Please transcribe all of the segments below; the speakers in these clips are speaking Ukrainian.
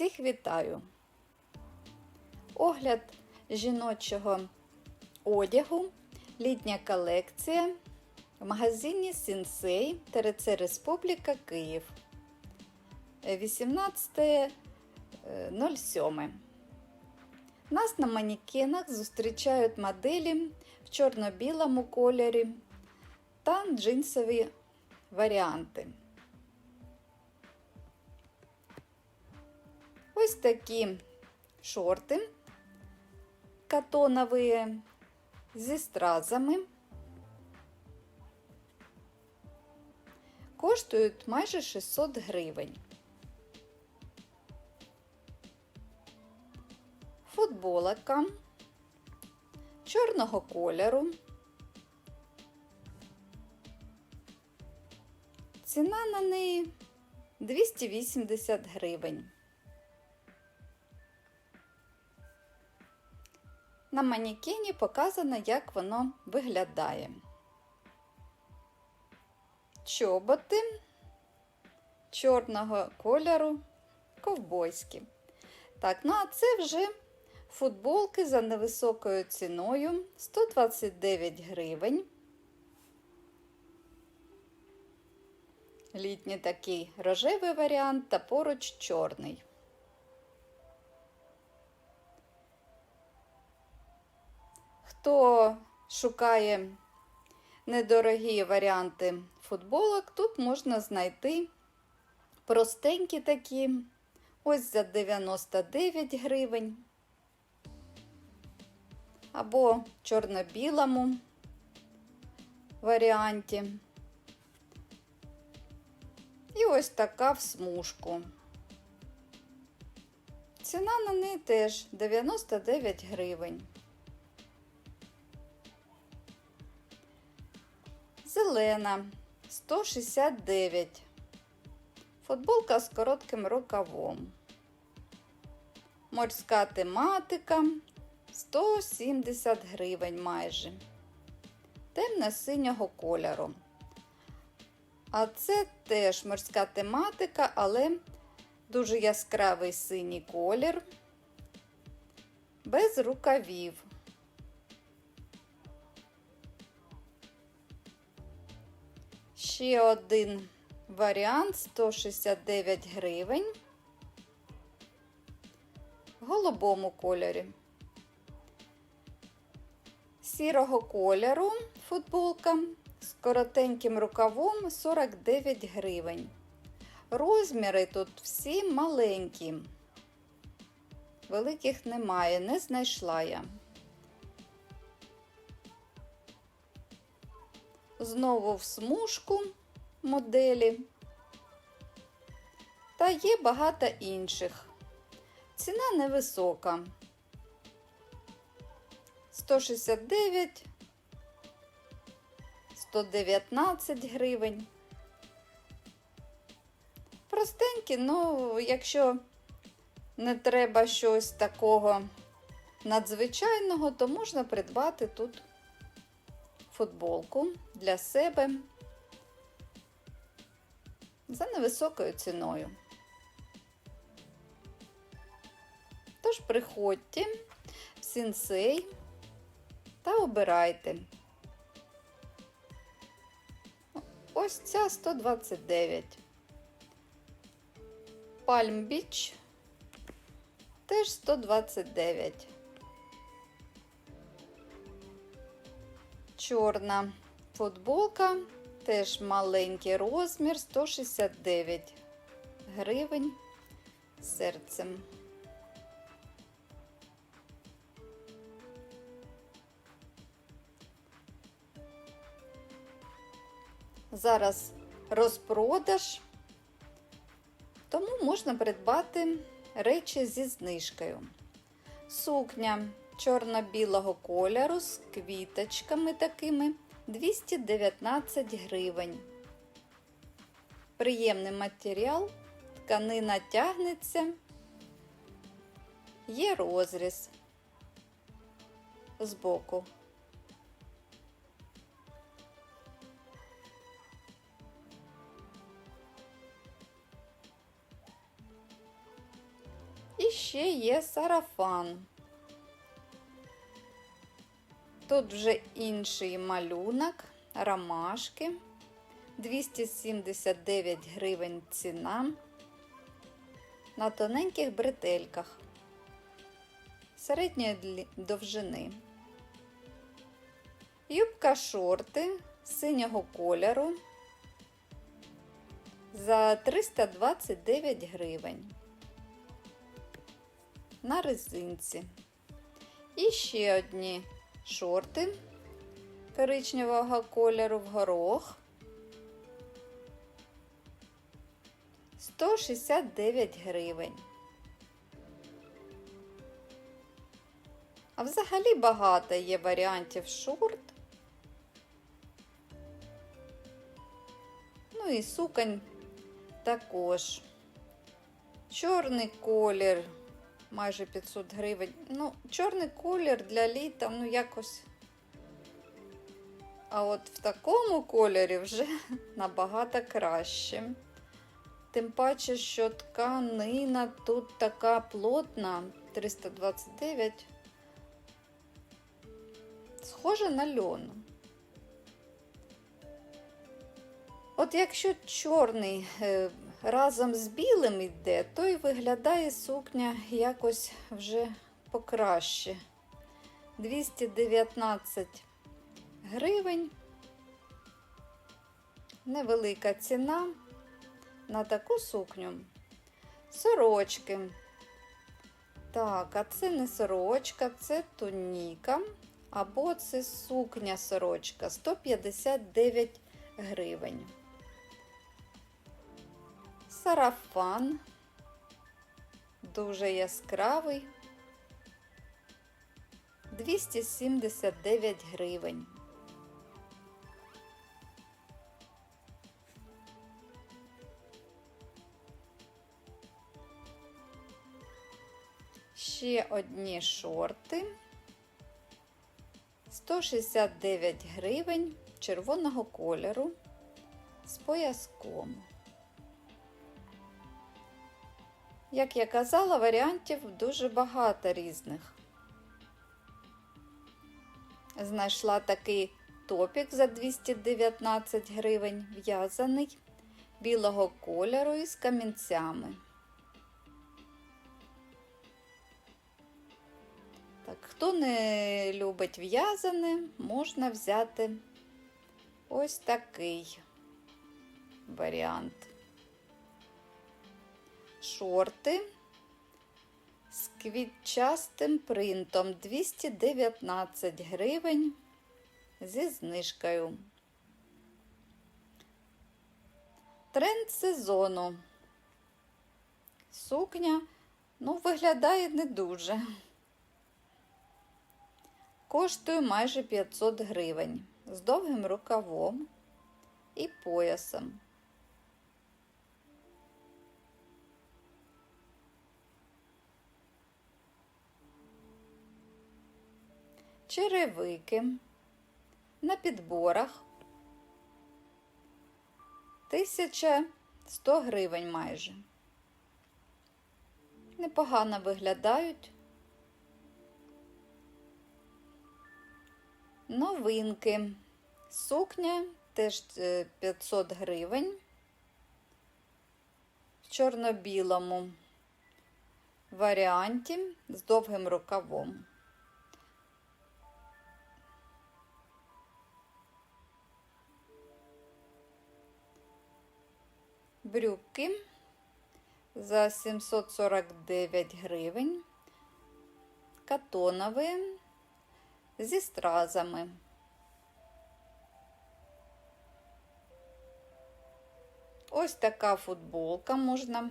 Всіх вітаю! Огляд жіночого одягу, літня колекція в магазині Сінсей ТРЦ Республіка Київ 18.07. Нас на манекенах зустрічають моделі в чорно-білому кольорі та джинсові варіанти. Ось такі шорти катонові зі стразами. Коштують майже 600 гривень. Футболка чорного кольору. Ціна на неї 280 гривень. На манекені показано, як воно виглядає. Чоботи чорного кольору ковбойські. Так, ну а це вже футболки за невисокою ціною 129 гривень. Літній такий рожевий варіант та поруч чорний. Хто шукає недорогі варіанти футболок, тут можна знайти простенькі такі, ось за 99 гривень, або чорно-білому варіанті. І ось така в смужку. Ціна на неї теж 99 гривень. Зелена 169. Футболка з коротким рукавом. Морська тематика 170 гривень майже. Темно-синього кольору. А це теж морська тематика, але дуже яскравий синій колір, без рукавів. Ще один варіант 169 гривень в голубому кольорі. Сірого кольору футболка з коротеньким рукавом 49 гривень. Розміри тут всі маленькі. Великих немає, не знайшла я. Знову в смужку моделі. Та є багато інших. Ціна невисока. 169, 119 гривень. Простенькі, ну, якщо не треба щось такого надзвичайного, то можна придбати тут футболку для себе за невисокою ціною. Тож приходьте в сінсей та обирайте. Ось ця 129. Palm Beach теж 129. Чорна футболка, теж маленький розмір 169 гривень серцем. Зараз розпродаж, тому можна придбати речі зі знижкою. Сукня чорно-білого кольору з квіточками такими 219 гривень. Приємний матеріал, тканина тягнеться, є розріз збоку. І ще є сарафан. Тут вже інший малюнок, ромашки. 279 гривень ціна на тоненьких бретельках середньої довжини. Юбка шорти синього кольору за 329 гривень на резинці. І ще одні шорти коричневого кольору в горох 169 гривень. А взагалі багато є варіантів шорт. Ну і суконь також. Чорний колір майже 500 гривень. Ну, чорний колір для літа, ну якось. А от в такому кольорі вже набагато краще. Тим паче, що тканина тут така плотна, 329. Схоже на льон. От якщо чорний е, разом з білим йде, то й виглядає сукня якось вже покраще. 219 гривень. Невелика ціна на таку сукню. Сорочки. Так, а це не сорочка, це туніка. Або це сукня сорочка 159 гривень. Сарафан. Дуже яскравий. 279 гривень. Ще одні шорти. 169 гривень червоного кольору з пояском. Як я казала, варіантів дуже багато різних. Знайшла такий топік за 219 гривень, в'язаний білого кольору із камінцями. Так, хто не любить в'язане, можна взяти ось такий варіант. Шорти з квітчастим принтом 219 гривень зі знижкою. Тренд сезону. Сукня, ну, виглядає не дуже. Коштує майже 500 гривень з довгим рукавом і поясом. Черевики на підборах 1100 гривень майже. Непогано виглядають. Новинки. Сукня теж е, 500 гривень. В чорно-білому варіанті з довгим рукавом. Брюки за 749 гривень. Катонові зі стразами. Ось така футболка можна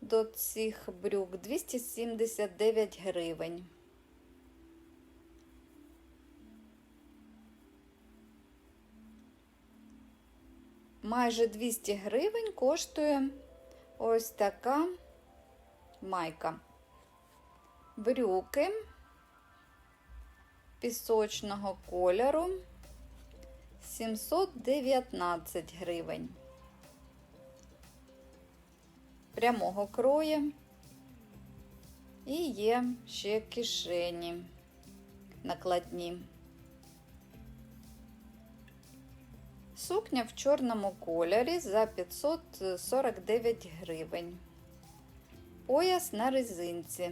до цих брюк 279 гривень. Майже 200 гривень коштує ось така майка. Брюки пісочного кольору 719 гривень. Прямого крою І є ще кишені накладні. Сукня в чорному кольорі за 549 гривень. Пояс на резинці.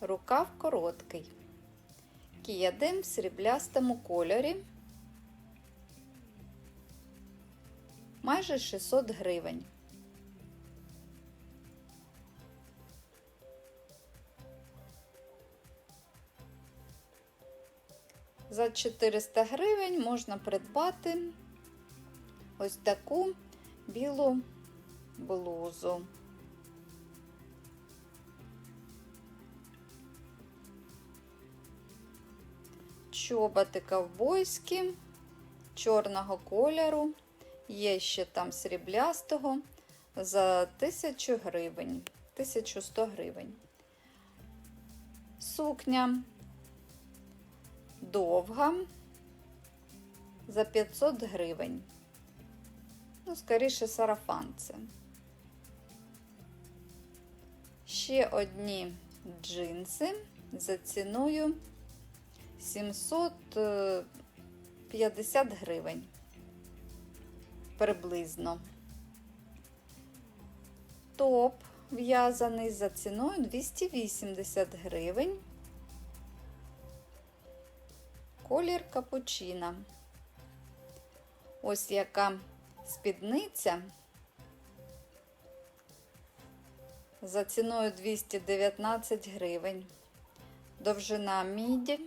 Рукав короткий. Кіядем в сріблястому кольорі. Майже 600 гривень. За 400 гривень можна придбати ось таку білу блузу. Чоботи ковбойські чорного кольору, є ще там сріблястого за 1000 гривень, 1100 гривень. Сукня довга за 500 гривень. Ну, скоріше, сарафан це. Ще одні джинси за ціною 750 гривень. Приблизно. Топ в'язаний за ціною 280 гривень. Колір капучино. Ось яка спідниця за ціною 219 гривень. Довжина міді.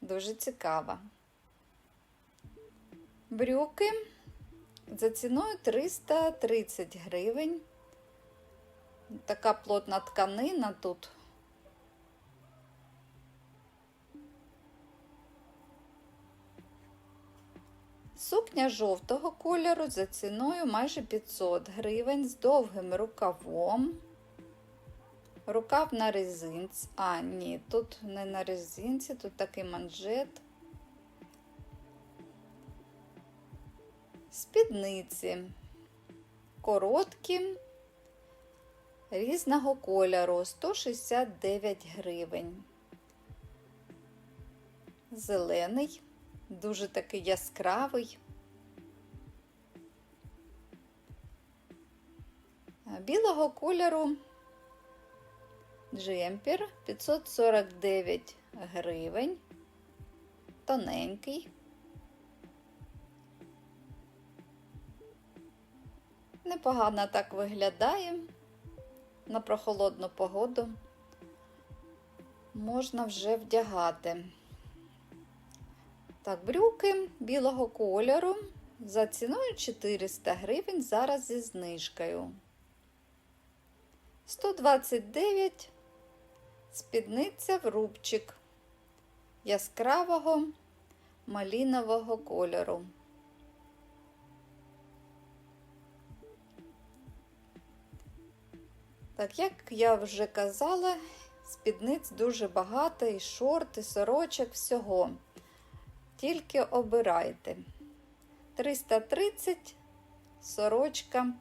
Дуже цікава. Брюки за ціною 330 гривень. Така плотна тканина тут. Сукня жовтого кольору за ціною майже 500 гривень з довгим рукавом. Рукав на резинці. А, ні, тут не на резинці, тут такий манжет. Спідниці короткі, різного кольору 169 гривень. Зелений, дуже такий яскравий. Білого кольору джемпер 549 гривень, тоненький. Непогано так виглядає на прохолодну погоду. Можна вже вдягати. Так, брюки білого кольору за ціною 400 гривень зараз зі знижкою. 129 спідниця в рубчик яскравого малінового кольору. Так, як я вже казала, спідниць дуже багато, і шорт, і сорочок, всього. Тільки обирайте. 330 сорочка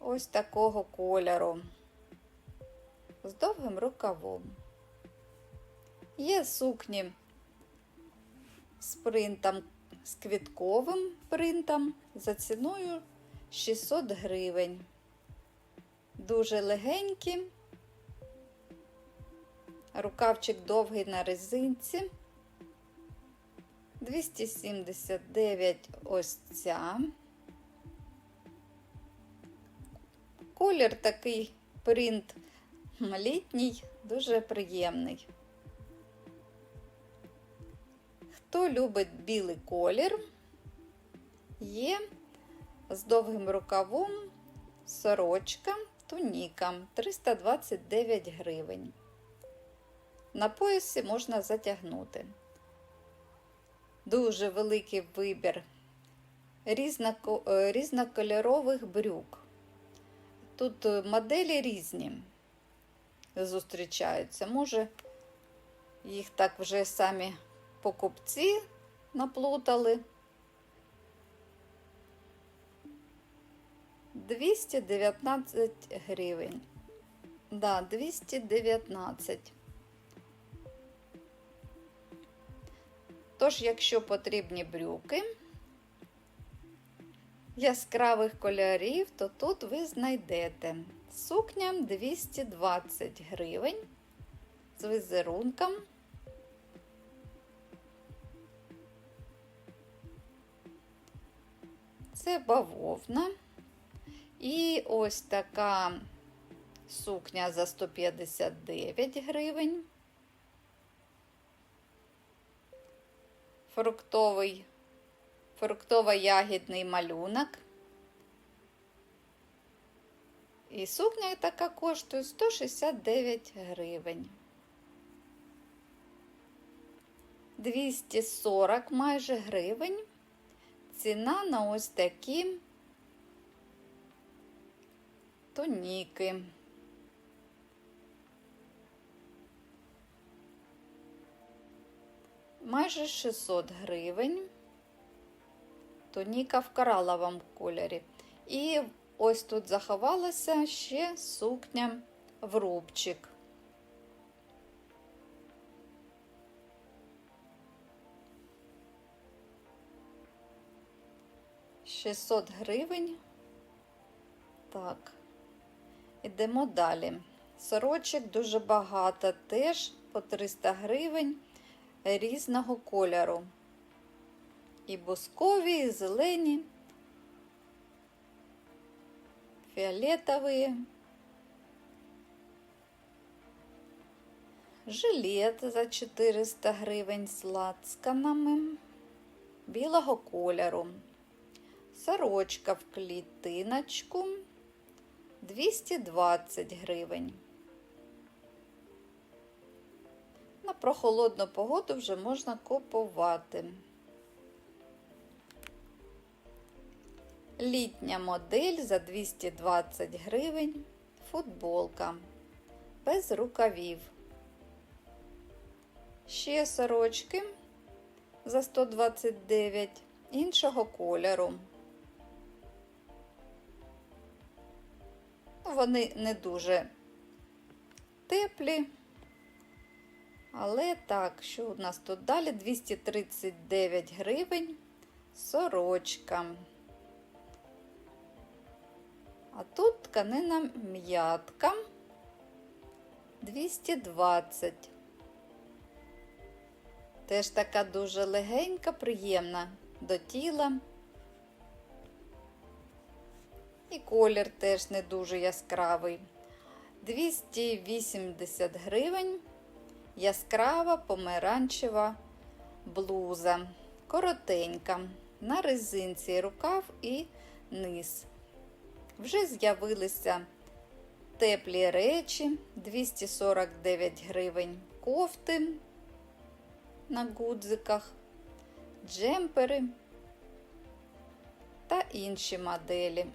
ось такого кольору. З довгим рукавом. Є сукні з принтом, з квітковим принтом за ціною 600 гривень. Дуже легенькі. Рукавчик довгий на резинці. 279 ось ця. Колір такий принт літній, дуже приємний. Хто любить білий колір, є з довгим рукавом сорочка, туніка 329 гривень. На поясі можна затягнути. Дуже великий вибір е, різнокольорових брюк. Тут е, моделі різні зустрічаються. Може, їх так вже самі покупці наплутали. 219 гривень. Да, 219. Тож, якщо потрібні брюки яскравих кольорів, то тут ви знайдете сукня 220 гривень з візерунком. Це бавовна. І ось така сукня за 159 гривень. Фруктовий, фруктово-ягідний малюнок. І сукня така коштує 169 гривень. 240 майже гривень. Ціна на ось такі тоніки. Майже 600 гривень. Тоніка в кораловому кольорі. І ось тут заховалася ще сукня в рубчик. Шістсот гривень. Так, ідемо далі. Сорочок дуже багато, теж по 300 гривень різного кольору. І бускові, і зелені, фіолетові, жилет за 400 гривень з лацканами білого кольору, сорочка в клітиночку 220 гривень. На прохолодну погоду вже можна купувати. Літня модель за 220 гривень, футболка без рукавів. Ще сорочки за 129 іншого кольору. Вони не дуже теплі. Але так, що у нас тут далі? 239 гривень сорочка. А тут тканина м'ятка 220. Теж така дуже легенька, приємна до тіла. І колір теж не дуже яскравий. 280 гривень. Яскрава помаранчева блуза. Коротенька. На резинці рукав і низ. Вже з'явилися теплі речі 249 гривень кофти на гудзиках, джемпери та інші моделі.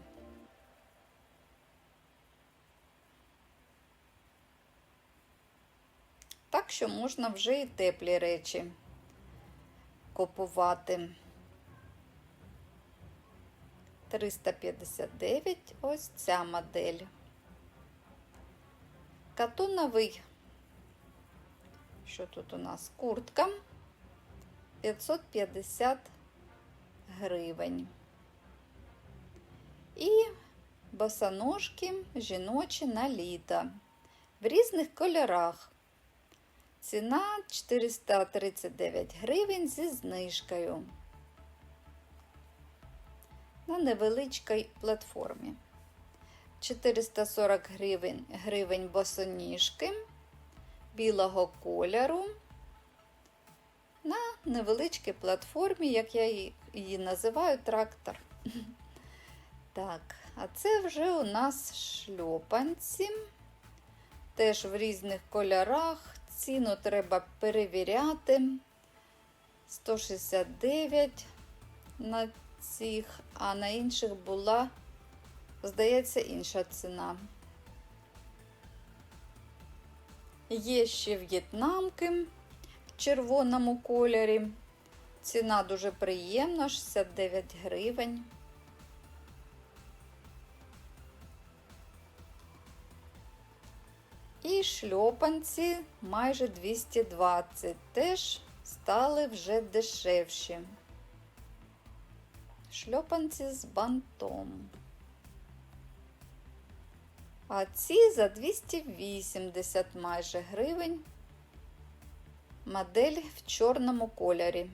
Так що можна вже і теплі речі купувати. 359 ось ця модель. Катоновий, що тут у нас? Куртка 550 гривень. І босоножки жіночі на літо в різних кольорах. Ціна 439 гривень зі знижкою на невеличкій платформі. 440 гривень, гривень босоніжки білого кольору на невеличкій платформі, як я її називаю, трактор. Так, а це вже у нас шльопанці. Теж в різних кольорах. Ціну треба перевіряти. 169 на цих, а на інших була, здається, інша ціна. Є ще в'єтнамки в червоному кольорі. Ціна дуже приємна, 69 гривень. І шльопанці майже 220, теж стали вже дешевші. Шльопанці з бантом. А ці за 280 майже гривень. Модель в чорному кольорі.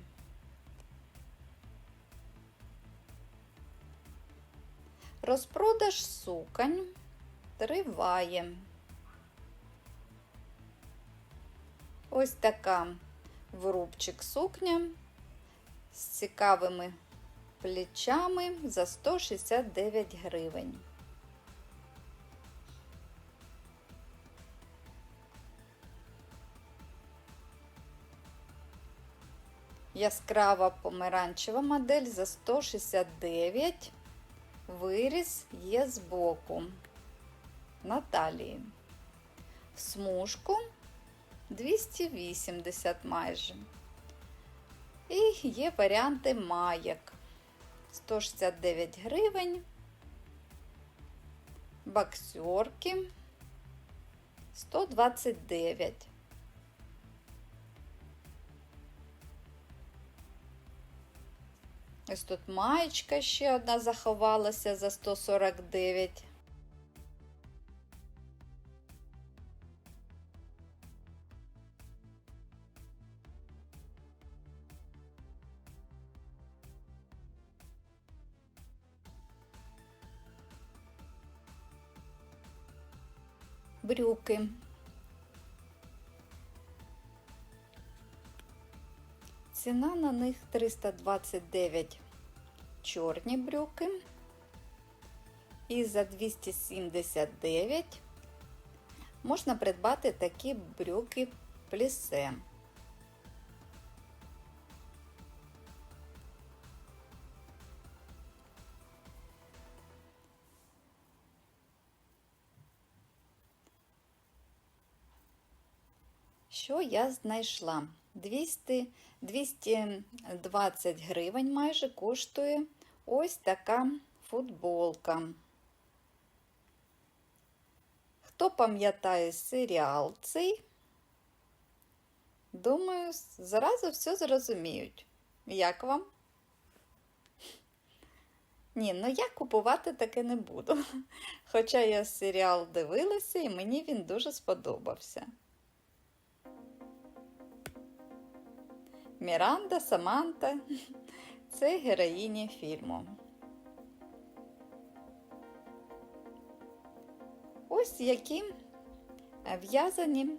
Розпродаж суконь триває. Ось така врубчик сукня з цікавими плечами за 169 гривень. Яскрава помаранчева модель за 169. Виріз є збоку на талії. В смужку 280 майже. І є варіанти маєк. 169 гривень. Боксерки 129. Ось тут маєчка ще одна заховалася за 149. Брюки. Ціна на них 329 чорні брюки. І за 279 можна придбати такі брюки плісе. Я знайшла? 200, 220 гривень майже коштує ось така футболка. Хто пам'ятає серіал цей? Думаю, зразу все зрозуміють. Як вам? Ні, ну я купувати таке не буду. Хоча я серіал дивилася і мені він дуже сподобався. Міранда, Саманта це героїні фільму. Ось які в'язані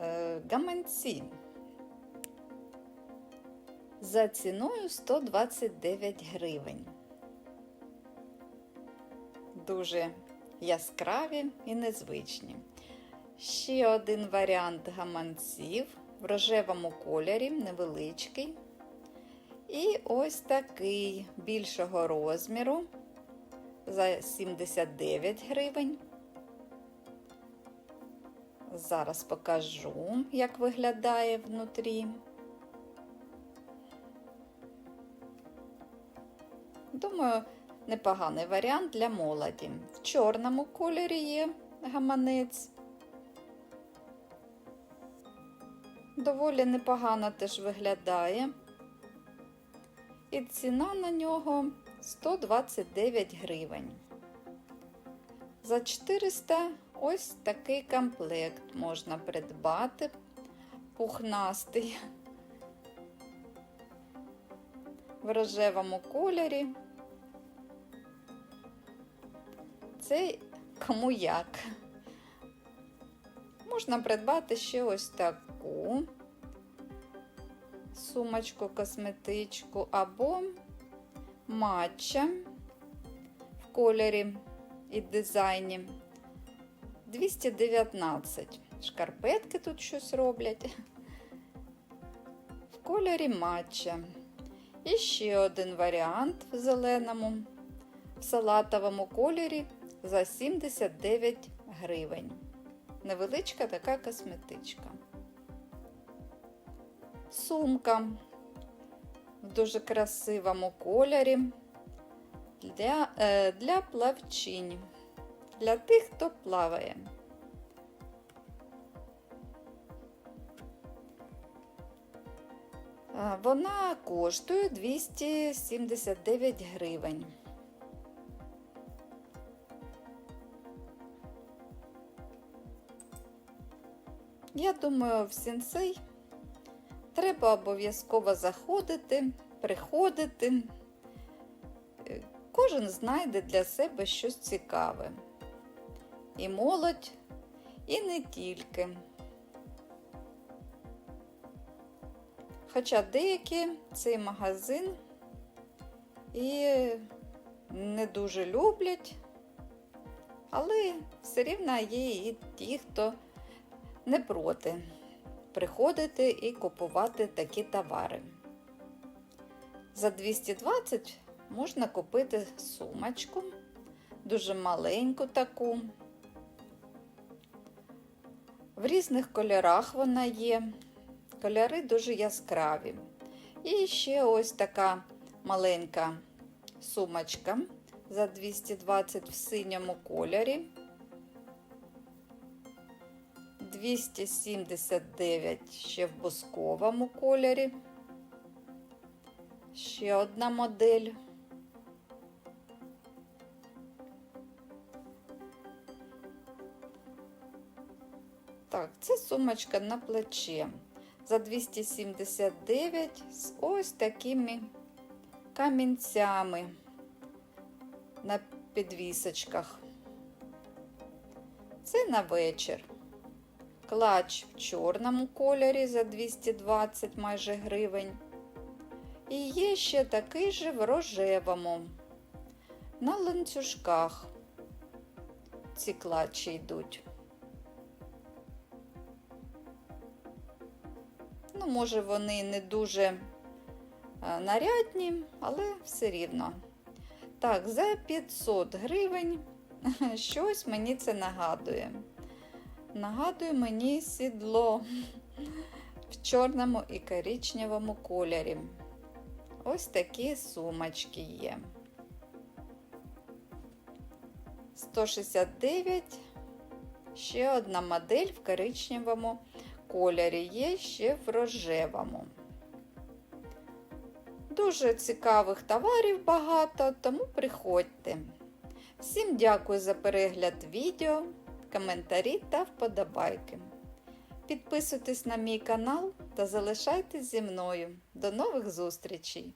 е, гаманці за ціною 129 гривень. Дуже яскраві і незвичні. Ще один варіант гаманців в рожевому кольорі, невеличкий. І ось такий більшого розміру за 79 гривень. Зараз покажу, як виглядає внутрі. Думаю, непоганий варіант для молоді. В чорному кольорі є гаманець. Доволі непогано теж виглядає. І ціна на нього 129 гривень. За 400 ось такий комплект можна придбати, пухнастий в рожевому кольорі. Це кому як. Можна придбати ще ось таку сумочку, косметичку або матча в кольорі і дизайні 219. Шкарпетки тут щось роблять. В кольорі матча. І ще один варіант в зеленому, в салатовому кольорі за 79 гривень. Невеличка така косметичка. Сумка в дуже красивому кольорі для е, для плавчинь, для тих, хто плаває. Вона коштує 279 гривень. Я думаю, в сенсей треба обов'язково заходити, приходити. Е, Кожен знайде для себе щось цікаве. І молодь, і не тільки. Хоча деякі цей магазин і не дуже люблять, але все рівно є і ті, хто не проти приходити і купувати такі товари. За 220 можна купити сумочку, дуже маленьку таку. В різних кольорах вона є. Кольори дуже яскраві. І ще ось така маленька сумочка за 220 в синьому кольорі. 279 ще в бусковому кольорі. Ще одна модель. Так, це сумочка на плече за 279 з ось такими камінцями на підвісочках. Це на вечір. Клач в чорному кольорі за 220 майже гривень. І є ще такий же в рожевому. На ланцюжках ці клатчі йдуть. Ну, може, вони не дуже нарядні, але все рівно. Так, за 500 гривень щось мені це нагадує. Нагадує мені сідло в чорному і коричневому кольорі. Ось такі сумочки є. 169. Ще одна модель в коричневому кольорі, є ще в рожевому. Дуже цікавих товарів багато, тому приходьте. Всім дякую за перегляд відео, коментарі та вподобайки. Підписуйтесь на мій канал та залишайтесь зі мною. До нових зустрічей!